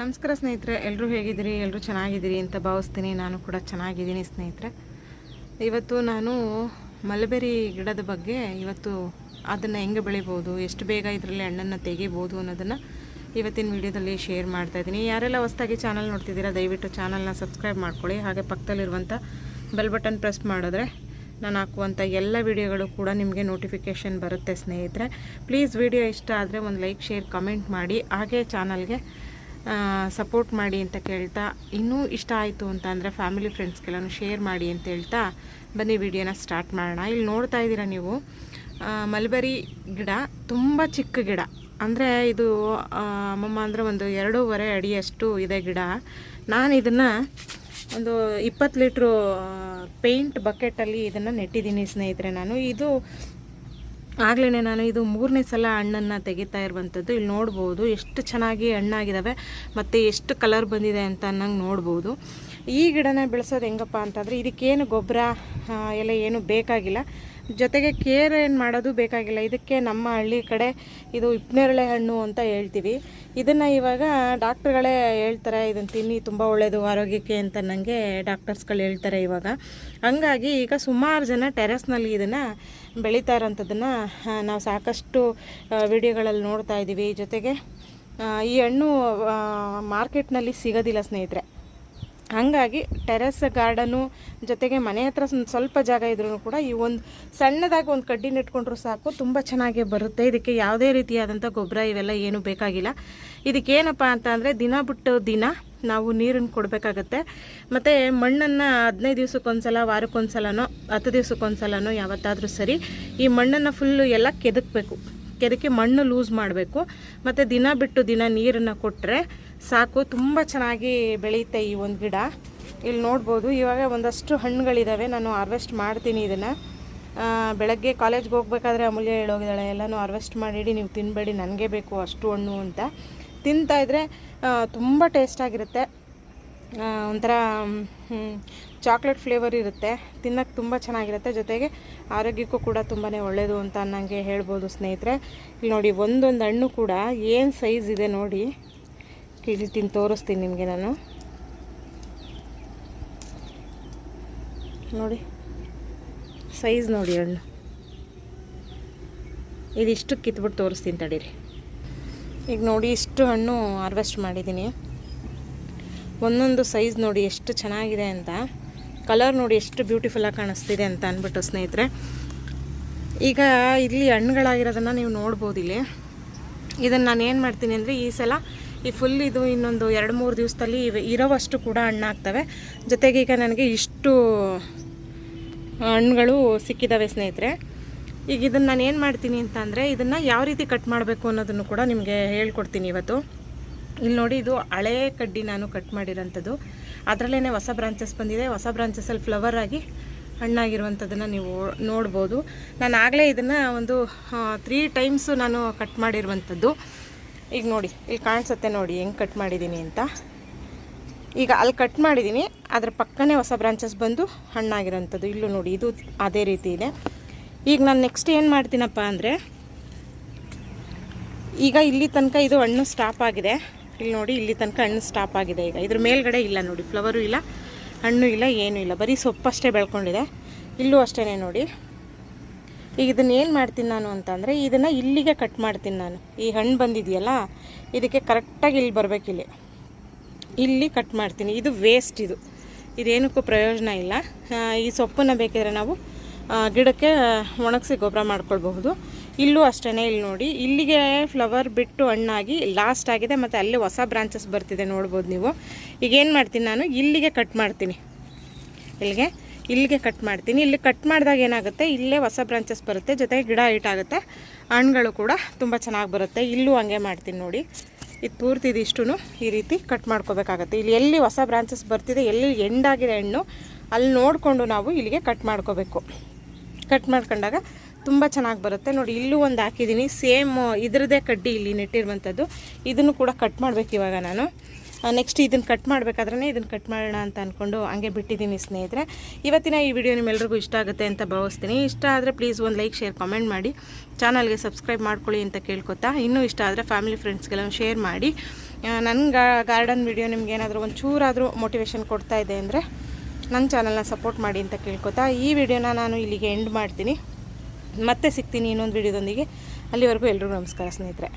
ನಮಸ್ಕಾರ ಸ್ನೇಹಿತರೆ ಎಲ್ಲರೂ ಹೇಗಿದ್ದೀರಿ? ಎಲ್ಲರೂ ಚೆನ್ನಾಗಿದ್ದೀರಿ ಅಂತ ಭಾವಿಸ್ತೀನಿ. ನಾನು ಕೂಡ ಚೆನ್ನಾಗಿದ್ದೀನಿ ಸ್ನೇಹಿತರೆ. ಇವತ್ತು ನಾನು ಮಲಬೆರಿ ಗಿಡದ ಬಗ್ಗೆ ಇವತ್ತು ಅದನ್ನು ಹೆಂಗೆ ಬೆಳಿಬೋದು, ಎಷ್ಟು ಬೇಗ ಇದರಲ್ಲಿ ಹಣ್ಣನ್ನು ತೆಗಿಬೋದು ಅನ್ನೋದನ್ನು ಇವತ್ತಿನ ವಿಡಿಯೋದಲ್ಲಿ ಶೇರ್ ಮಾಡ್ತಾ ಇದ್ದೀನಿ. ಯಾರೆಲ್ಲ ಹೊಸದಾಗಿ ಚಾನಲ್ ನೋಡ್ತಿದ್ದೀರಾ, ದಯವಿಟ್ಟು ಚಾನಲ್ನ ಸಬ್ಸ್ಕ್ರೈಬ್ ಮಾಡ್ಕೊಳ್ಳಿ. ಹಾಗೆ ಪಕ್ಕದಲ್ಲಿರುವಂಥ ಬೆಲ್ ಬಟನ್ ಪ್ರೆಸ್ ಮಾಡಿದ್ರೆ ನಾನು ಹಾಕುವಂಥ ಎಲ್ಲ ವಿಡಿಯೋಗಳು ಕೂಡ ನಿಮಗೆ ನೋಟಿಫಿಕೇಷನ್ ಬರುತ್ತೆ ಸ್ನೇಹಿತರೆ. ಪ್ಲೀಸ್ ವಿಡಿಯೋ ಇಷ್ಟ ಆದರೆ ಒಂದು ಲೈಕ್, ಶೇರ್, ಕಮೆಂಟ್ ಮಾಡಿ. ಹಾಗೆ ಚಾನಲ್ಗೆ ಸಪೋರ್ಟ್ ಮಾಡಿ ಅಂತ ಕೇಳ್ತಾ, ಇನ್ನೂ ಇಷ್ಟ ಆಯಿತು ಅಂತ ಅಂದರೆ ಫ್ಯಾಮಿಲಿ ಫ್ರೆಂಡ್ಸ್ಗೆಲ್ಲನೂ ಶೇರ್ ಮಾಡಿ ಅಂತ ಹೇಳ್ತಾ, ಬನ್ನಿ ವಿಡಿಯೋನ ಸ್ಟಾರ್ಟ್ ಮಾಡೋಣ. ಇಲ್ಲಿ ನೋಡ್ತಾ ಇದ್ದೀರಾ ನೀವು ಮಲ್ಬರಿ ಗಿಡ, ತುಂಬ ಚಿಕ್ಕ ಗಿಡ. ಅಂದರೆ ಇದು ಅಮ್ಮಮ್ಮ ಅಂದರೆ ಒಂದು ಎರಡೂವರೆ ಅಡಿಯಷ್ಟು ಇದೆ ಗಿಡ. ನಾನು ಇದನ್ನು ಒಂದು ಇಪ್ಪತ್ತು ಲೀಟ್ರು ಪೇಂಟ್ ಬಕೆಟಲ್ಲಿ ಇದನ್ನು ನೆಟ್ಟಿದ್ದೀನಿ ಸ್ನೇಹಿತರೆ ನಾನು. ಇದು ಆಗಲೇ ನಾನು ಇದು ಮೂರನೇ ಸಲ ಹಣ್ಣನ್ನು ತೆಗಿತಾ ಇರುವಂಥದ್ದು. ಇಲ್ಲಿ ನೋಡ್ಬೋದು ಎಷ್ಟು ಚೆನ್ನಾಗಿ ಹಣ್ಣಾಗಿದ್ದಾವೆ ಮತ್ತು ಎಷ್ಟು ಕಲರ್ ಬಂದಿದೆ ಅಂತ ಅನ್ನಂಗೆ ನೋಡ್ಬೋದು. ಈ ಗಿಡನ ಬೆಳೆಸೋದು ಹೆಂಗಪ್ಪ ಅಂತಂದರೆ, ಇದಕ್ಕೇನು ಗೊಬ್ಬರ ಎಲ್ಲ ಏನು ಬೇಕಾಗಿಲ್ಲ. ಜೊತೆಗೆ ಕೇರ್ ಏನು ಮಾಡೋದು ಬೇಕಾಗಿಲ್ಲ. ಇದಕ್ಕೆ ನಮ್ಮ ಹಳ್ಳಿ ಕಡೆ ಇದು ಇಪ್ಪನೇರಳೆ ಹಣ್ಣು ಅಂತ ಹೇಳ್ತೀವಿ. ಇದನ್ನು ಇವಾಗ ಡಾಕ್ಟ್ರುಗಳೇ ಹೇಳ್ತಾರೆ ಇದನ್ನು ತಿನ್ನಿ, ತುಂಬ ಒಳ್ಳೆಯದು ಆರೋಗ್ಯಕ್ಕೆ ಅಂತ ನನಗೆ ಡಾಕ್ಟರ್ಸ್ಗಳು ಹೇಳ್ತಾರೆ ಇವಾಗ. ಹಂಗಾಗಿ ಈಗ ಸುಮಾರು ಜನ ಟೆರೆಸ್ನಲ್ಲಿ ಇದನ್ನು ಬೆಳೀತಾ ಇರೋಂಥದ್ದನ್ನು ನಾವು ಸಾಕಷ್ಟು ವಿಡಿಯೋಗಳಲ್ಲಿ ನೋಡ್ತಾ ಇದ್ದೀವಿ ಜೊತೆಗೆ ಈ ಹಣ್ಣು ಮಾರ್ಕೆಟ್ನಲ್ಲಿ ಸಿಗೋದಿಲ್ಲ ಸ್ನೇಹಿತರೆ. ಹಾಗಾಗಿ ಟೆರೆಸ್ ಗಾರ್ಡನು ಜೊತೆಗೆ ಮನೆ ಹತ್ರ ಸ್ವಲ್ಪ ಜಾಗ ಇದ್ರೂ ಕೂಡ ಈ ಒಂದು ಸಣ್ಣದಾಗಿ ಒಂದು ಕಡ್ಡಿನ ನೆಟ್ಕೊಂಡ್ರು ಸಾಕು, ತುಂಬ ಚೆನ್ನಾಗಿ ಬರುತ್ತೆ. ಇದಕ್ಕೆ ಯಾವುದೇ ರೀತಿಯಾದಂಥ ಗೊಬ್ಬರ ಇವೆಲ್ಲ ಏನು ಬೇಕಾಗಿಲ್ಲ. ಇದಕ್ಕೇನಪ್ಪ ಅಂತ ಅಂದರೆ ದಿನ ಬಿಟ್ಟು ದಿನ ನಾವು ನೀರನ್ನು ಕೊಡಬೇಕಾಗತ್ತೆ. ಮತ್ತು ಮಣ್ಣನ್ನು ಹದಿನೈದು ದಿವ್ಸಕ್ಕೊಂದ್ಸಲ, ವಾರಕ್ಕೊಂದ್ಸಲನೋ, ಹತ್ತು ದಿವ್ಸಕ್ಕೊಂದ್ಸಲನೋ ಯಾವತ್ತಾದರೂ ಸರಿ ಈ ಮಣ್ಣನ್ನು ಫುಲ್ಲು ಎಲ್ಲ ಕೆದಕಬೇಕು. ಕೆದಕಿ ಮಣ್ಣು ಲೂಸ್ ಮಾಡಬೇಕು. ಮತ್ತು ದಿನ ಬಿಟ್ಟು ದಿನ ನೀರನ್ನು ಕೊಟ್ಟರೆ ಸಾಕು, ತುಂಬ ಚೆನ್ನಾಗಿ ಬೆಳೆಯುತ್ತೆ ಈ ಒಂದು ಗಿಡ. ಇಲ್ಲಿ ನೋಡ್ಬೋದು, ಇವಾಗ ಒಂದಷ್ಟು ಹಣ್ಣುಗಳಿದ್ದಾವೆ ನಾನು ಹಾರ್ವೆಸ್ಟ್ ಮಾಡ್ತೀನಿ ಇದನ್ನು. ಬೆಳಗ್ಗೆ ಕಾಲೇಜ್ಗೆ ಹೋಗ್ಬೇಕಾದ್ರೆ ಅಮೂಲ್ಯ ಹೇಳೋಗಿದ್ದಾಳೆ, ಎಲ್ಲನೂ ಹಾರ್ವೆಸ್ಟ್ ಮಾಡಿಡಿ, ನೀವು ತಿನ್ನಬೇಡಿ ನನಗೆ ಬೇಕು ಅಷ್ಟು ಹಣ್ಣು ಅಂತ. ತಿಂತಾಯಿದ್ರೆ ತುಂಬ ಟೇಸ್ಟಾಗಿರುತ್ತೆ ಒಂಥರ ಚಾಕ್ಲೇಟ್ ಫ್ಲೇವರ್ ಇರುತ್ತೆ. ತಿನ್ನೋಕ್ಕೆ ತುಂಬ ಚೆನ್ನಾಗಿರುತ್ತೆ, ಜೊತೆಗೆ ಆರೋಗ್ಯಕ್ಕೂ ಕೂಡ ತುಂಬಾ ಒಳ್ಳೆಯದು ಅಂತ ನನಗೆ ಹೇಳ್ಬೋದು ಸ್ನೇಹಿತರೆ. ಇಲ್ಲಿ ನೋಡಿ, ಒಂದೊಂದು ಹಣ್ಣು ಕೂಡ ಏನು ಸೈಜ್ ಇದೆ ನೋಡಿ. ಕೀಳ್ತೀನಿ ತೋರಿಸ್ತೀನಿ ನಿಮಗೆ ನಾನು. ನೋಡಿ ಸೈಜ್ ನೋಡಿ ಹಣ್ಣು ಇದಿಷ್ಟು ಕಿತ್ಬಿಟ್ಟು ತೋರಿಸ್ತೀನಿ ತಡೀರಿ. ಈಗ ನೋಡಿ ಇಷ್ಟು ಹಣ್ಣು ಹಾರ್ವೆಸ್ಟ್ ಮಾಡಿದ್ದೀನಿ. ಒಂದೊಂದು ಸೈಜ್ ನೋಡಿ ಎಷ್ಟು ಚೆನ್ನಾಗಿದೆ ಅಂತ. ಕಲರ್ ನೋಡಿ ಎಷ್ಟು ಬ್ಯೂಟಿಫುಲ್ಲಾಗಿ ಕಾಣಿಸ್ತಿದೆ ಅಂತ ಅಂದ್ಬಿಟ್ಟು ಸ್ನೇಹಿತರೆ. ಈಗ ಇಲ್ಲಿ ಹಣ್ಣುಗಳಾಗಿರೋದನ್ನು ನೀವು ನೋಡ್ಬೋದು ಇಲ್ಲಿ. ಇದನ್ನು ನಾನು ಏನು ಮಾಡ್ತೀನಿ ಅಂದರೆ ಈ ಸಲ ಈ ಫುಲ್ ಇದು ಇನ್ನೊಂದು ಎರಡು ಮೂರು ದಿವಸದಲ್ಲಿ ಇರೋವಷ್ಟು ಕೂಡ ಹಣ್ಣಾಗ್ತವೆ. ಜೊತೆಗೆ ಈಗ ನನಗೆ ಇಷ್ಟು ಹಣ್ಣುಗಳು ಸಿಕ್ಕಿದ್ದಾವೆ ಸ್ನೇಹಿತರೆ. ಈಗ ಇದನ್ನು ನಾನು ಏನು ಮಾಡ್ತೀನಿ ಅಂತ ಅಂದರೆ, ಇದನ್ನು ಯಾವ ರೀತಿ ಕಟ್ ಮಾಡಬೇಕು ಅನ್ನೋದನ್ನು ಕೂಡ ನಿಮಗೆ ಹೇಳ್ಕೊಡ್ತೀನಿ ಇವತ್ತು. ಇಲ್ಲಿ ನೋಡಿ, ಇದು ಹಳೆ ಕಡ್ಡಿ ನಾನು ಕಟ್ ಮಾಡಿರೋಂಥದ್ದು. ಅದರಲ್ಲೇ ಹೊಸ ಬ್ರಾಂಚಸ್ ಬಂದಿದೆ. ಹೊಸ ಬ್ರಾಂಚಸಲ್ಲಿ ಫ್ಲವರ್ ಆಗಿ ಹಣ್ಣಾಗಿರುವಂಥದ್ದನ್ನು ನೀವು ನೋಡ್ಬೋದು. ನಾನು ಆಗಲೇ ಇದನ್ನು ಒಂದು ತ್ರೀ ಟೈಮ್ಸು ನಾನು ಕಟ್ ಮಾಡಿರುವಂಥದ್ದು. ಈಗ ನೋಡಿ, ಇಲ್ಲಿ ಕಾಣಿಸುತ್ತೆ ನೋಡಿ, ಹೆಂಗೆ ಕಟ್ ಮಾಡಿದ್ದೀನಿ ಅಂತ. ಈಗ ಅಲ್ಲಿ ಕಟ್ ಮಾಡಿದ್ದೀನಿ ಅದರ ಪಕ್ಕನೇ ಹೊಸ ಬ್ರಾಂಚಸ್ ಬಂದು ಹಣ್ಣಾಗಿರೋಂಥದ್ದು. ಇಲ್ಲೂ ನೋಡಿ, ಇದು ಅದೇ ರೀತಿ ಇದೆ. ಈಗ ನಾನು ನೆಕ್ಸ್ಟ್ ಏನು ಮಾಡ್ತೀನಪ್ಪ ಅಂದರೆ, ಈಗ ಇಲ್ಲಿ ತನಕ ಇದು ಹಣ್ಣು ಸ್ಟಾಪ್ ಆಗಿದೆ. ಇಲ್ಲಿ ನೋಡಿ, ಇಲ್ಲಿ ತನಕ ಹಣ್ಣು ಸ್ಟಾಪ್ ಆಗಿದೆ ಈಗ. ಇದ್ರ ಮೇಲ್ಗಡೆ ಇಲ್ಲ ನೋಡಿ ಫ್ಲವರು ಇಲ್ಲ, ಹಣ್ಣು ಇಲ್ಲ, ಏನೂ ಇಲ್ಲ. ಬರೀ ಸೊಪ್ಪಷ್ಟೇ ಬೆಳ್ಕೊಂಡಿದೆ. ಇಲ್ಲೂ ಅಷ್ಟೇ ನೋಡಿ. ಈಗ ಇದನ್ನೇನು ಮಾಡ್ತೀನಿ ನಾನು ಅಂತಂದರೆ, ಇದನ್ನು ಇಲ್ಲಿಗೆ ಕಟ್ ಮಾಡ್ತೀನಿ ನಾನು. ಈ ಹಣ್ಣು ಬಂದಿದೆಯಲ್ಲ, ಇದಕ್ಕೆ ಕರೆಕ್ಟಾಗಿ ಇಲ್ಲಿ ಬರಬೇಕಿಲ್ಲಿ ಇಲ್ಲಿ. ಕಟ್ ಮಾಡ್ತೀನಿ. ಇದು ವೇಸ್ಟ್ ಇದು. ಇದೇನಕ್ಕೂ ಪ್ರಯೋಜನ ಇಲ್ಲ. ಈ ಸೊಪ್ಪನ್ನು ಬೇಕಿದ್ರೆ ನಾವು ಗಿಡಕ್ಕೆ ಒಣಗಿಸಿ ಗೊಬ್ಬರ ಮಾಡ್ಕೊಳ್ಬಹುದು. ಇಲ್ಲೂ ಅಷ್ಟೇ ಇಲ್ಲಿ ನೋಡಿ. ಇಲ್ಲಿಗೆ ಫ್ಲವರ್ ಬಿಟ್ಟು ಹಣ್ಣಾಗಿ ಲಾಸ್ಟ್ ಆಗಿದೆ. ಮತ್ತು ಅಲ್ಲಿ ಹೊಸ ಬ್ರಾಂಚಸ್ ಬರ್ತಿದೆ ನೋಡ್ಬೋದು ನೀವು. ಈಗ ಏನು ಮಾಡ್ತೀನಿ ನಾನು? ಇಲ್ಲಿಗೆ ಕಟ್ ಮಾಡ್ತೀನಿ. ಇಲ್ಲಿಗೆ ಇಲ್ಲಿಗೆ ಕಟ್ ಮಾಡ್ತೀನಿ. ಇಲ್ಲಿ ಕಟ್ ಮಾಡಿದಾಗ ಏನಾಗುತ್ತೆ? ಇಲ್ಲೇ ಹೊಸ ಬ್ರಾಂಚಸ್ ಬರುತ್ತೆ. ಜೊತೆಗೆ ಗಿಡ ಹೈಟ್ ಆಗುತ್ತೆ. ಹಣ್ಣುಗಳು ಕೂಡ ತುಂಬ ಚೆನ್ನಾಗಿ ಬರುತ್ತೆ. ಇಲ್ಲೂ ಹಂಗೆ ಮಾಡ್ತೀನಿ ನೋಡಿ. ಇದು ಪೂರ್ತಿ ಇದಿಷ್ಟು ಈ ರೀತಿ ಕಟ್ ಮಾಡ್ಕೋಬೇಕಾಗುತ್ತೆ. ಇಲ್ಲಿ ಎಲ್ಲಿ ಹೊಸ ಬ್ರಾಂಚಸ್ ಬರ್ತಿದೆ, ಎಲ್ಲಿ ಎಂಡಾಗಿದೆ ಹಣ್ಣು, ಅಲ್ಲಿ ನೋಡಿಕೊಂಡು ನಾವು ಇಲ್ಲಿಗೆ ಕಟ್ ಮಾಡ್ಕೋಬೇಕು. ಕಟ್ ಮಾಡ್ಕೊಂಡಾಗ ತುಂಬ ಚೆನ್ನಾಗಿ ಬರುತ್ತೆ. ನೋಡಿ, ಇಲ್ಲೂ ಒಂದು ಹಾಕಿದ್ದೀನಿ. ಸೇಮ್ ಇದ್ರದ್ದೇ ಕಡ್ಡಿ ಇಲ್ಲಿ ನೆಟ್ಟಿರುವಂಥದ್ದು. ಇದನ್ನು ಕೂಡ ಕಟ್ ಮಾಡಬೇಕು ಇವಾಗ ನಾನು. ನೆಕ್ಸ್ಟ್ ಇದನ್ನು ಕಟ್ ಮಾಡಬೇಕಾದ್ರೆ ಇದನ್ನು ಕಟ್ ಮಾಡೋಣ ಅಂತ ಅಂದ್ಕೊಂಡು ಹಂಗೆ ಬಿಟ್ಟಿದ್ದೀನಿ ಸ್ನೇಹಿತರೆ. ಇವತ್ತಿನ ಈ ವಿಡಿಯೋ ನಿಮ್ಮೆಲ್ರಿಗೂ ಇಷ್ಟ ಆಗುತ್ತೆ ಅಂತ ಭಾವಿಸ್ತೀನಿ. ಇಷ್ಟ ಆದರೆ ಪ್ಲೀಸ್ ಒಂದು ಲೈಕ್ ಶೇರ್ ಕಾಮೆಂಟ್ ಮಾಡಿ. ಚಾನಲ್ಗೆ ಸಬ್ಸ್ಕ್ರೈಬ್ ಮಾಡ್ಕೊಳ್ಳಿ ಅಂತ ಕೇಳ್ಕೊತಾ. ಇನ್ನೂ ಇಷ್ಟ ಆದರೆ ಫ್ಯಾಮಿಲಿ ಫ್ರೆಂಡ್ಸ್ಗೆಲ್ಲ ಶೇರ್ ಮಾಡಿ. ನನ್ನ ಗಾರ್ಡನ್ ವಿಡಿಯೋ ನಿಮ್ಗೆ ಏನಾದರೂ ಒಂದು ಚೂರಾದರೂ ಮೋಟಿವೇಶನ್ ಕೊಡ್ತಾ ಇದೆ ಅಂದರೆ ನನ್ನ ಚಾನಲ್ನ ಸಪೋರ್ಟ್ ಮಾಡಿ ಅಂತ ಕೇಳ್ಕೊತಾ. ಈ ವಿಡಿಯೋನ ನಾನು ಇಲ್ಲಿಗೆ ಎಂಡ್ ಮಾಡ್ತೀನಿ. ಮತ್ತೆ ಸಿಗ್ತೀನಿ ಇನ್ನೊಂದು ವಿಡಿಯೋದೊಂದಿಗೆ ಅಲ್ಲಿವರೆಗೂ ಎಲ್ರಿಗೂ ನಮಸ್ಕಾರ ಸ್ನೇಹಿತರೆ.